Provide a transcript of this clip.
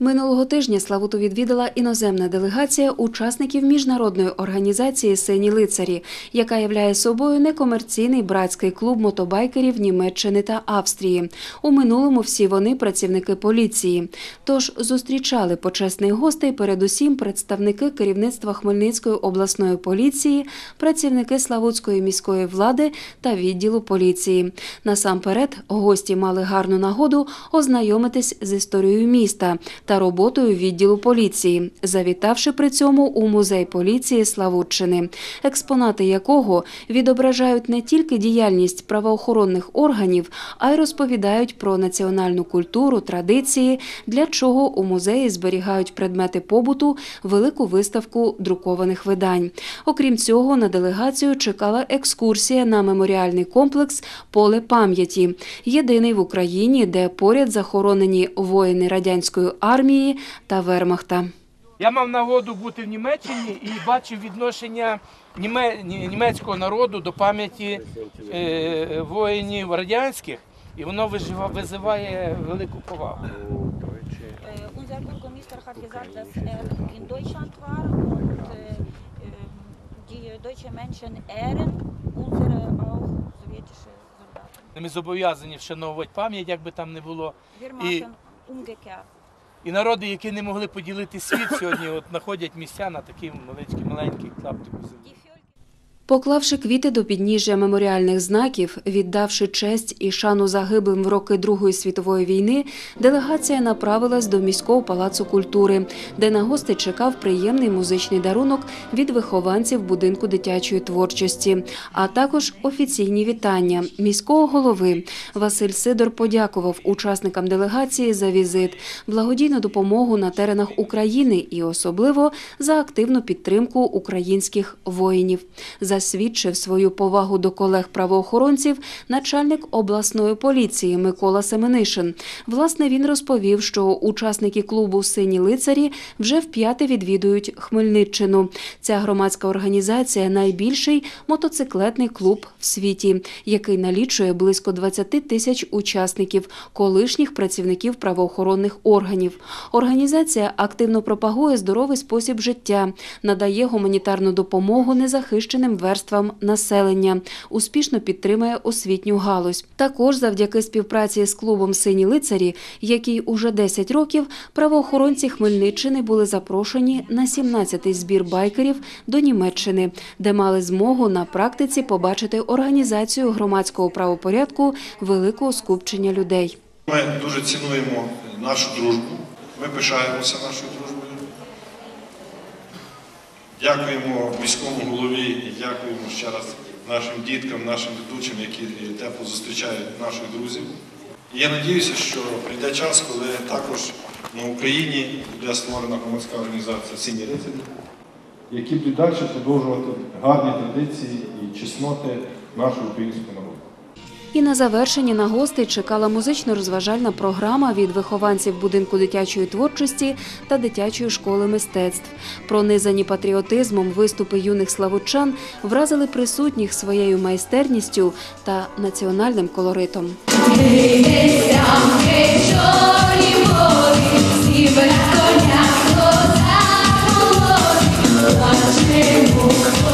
Минулого тижня Славуту відвідала іноземна делегація учасників міжнародної організації Сині лицарі, яка являє собою некомерційний братський клуб мотобайкерів Німеччини та Австрії. У минулому всі вони працівники поліції. Тож зустрічали почесних гостей передусім представники керівництва Хмельницької обласної поліції, працівники Славутської міської влади та відділу поліції. Насамперед, гості мали гарну нагоду ознайомитись з історією міста та роботою відділу поліції, завітавши при цьому у музей поліції Славутчини, експонати якого відображають не тільки діяльність правоохоронних органів, а й розповідають про національну культуру, традиції, для чого у музеї зберігають предмети побуту, велику виставку друкованих видань. Окрім цього, на делегацію чекала екскурсія на меморіальний комплекс Поле пам'яті, єдиний в Україні, де поряд захоронені воїни радянської армії та вермахта. Я мав нагоду бути в Німеччині і бачив відношення німецького народу до пам'яті е, воїнів радянських, і воно вижива- визиває велику повагу. Äh, unser Bürgermeister hat gesagt, dass er in Deutschland war und äh, ähm, die deutschen Menschen ehren unsere auch sowjetische Soldaten. Ми зобов'язані вшановувати пам'ять, як би там не було. Umgekehrt. І народи, які не могли поділити світ сьогодні, от знаходять місця на такій маленькій маленькій клаптику землі. Поклавши квіти до підніжжя меморіальних знаків, віддавши честь і шану загиблим в роки Другої світової війни, делегація направилась до міського палацу культури, де на гостей чекав приємний музичний дарунок від вихованців будинку дитячої творчості, а також офіційні вітання міського голови. Василь Сидор подякував учасникам делегації за візит, благодійну допомогу на теренах України і особливо за активну підтримку українських воїнів. Засвідчив свою повагу до колег-правоохоронців начальник обласної поліції Микола Семенишин. Власне, він розповів, що учасники клубу Сині лицарі вже вп'яте відвідують Хмельниччину. Ця громадська організація найбільший мотоциклетний клуб в світі, який налічує близько 20 тисяч учасників, колишніх працівників правоохоронних органів. Організація активно пропагує здоровий спосіб життя, надає гуманітарну допомогу незахищеним верствам населення, успішно підтримує освітню галузь. Також завдяки співпраці з клубом Сині лицарі, який уже 10 років, правоохоронці Хмельниччини були запрошені на 17-й збір байкерів до Німеччини, де мали змогу на практиці побачити організацію громадського правопорядку великого скупчення людей. Ми дуже цінуємо нашу дружбу. Ми пишаємося нашою дружбою. Дякуємо міському голові і дякуємо ще раз нашим діткам, нашим ведучим, які тепло зустрічають наших друзів. І я надіюся, що прийде час, коли також на Україні буде створена громадська організація Сіні рицарі, які будуть далі продовжувати гарні традиції і чесноти нашого українського народу. І на завершенні на гостей чекала музично-розважальна програма від вихованців будинку дитячої творчості та дитячої школи мистецтв. Пронизані патріотизмом виступи юних славучан вразили присутніх своєю майстерністю та національним колоритом. Thank.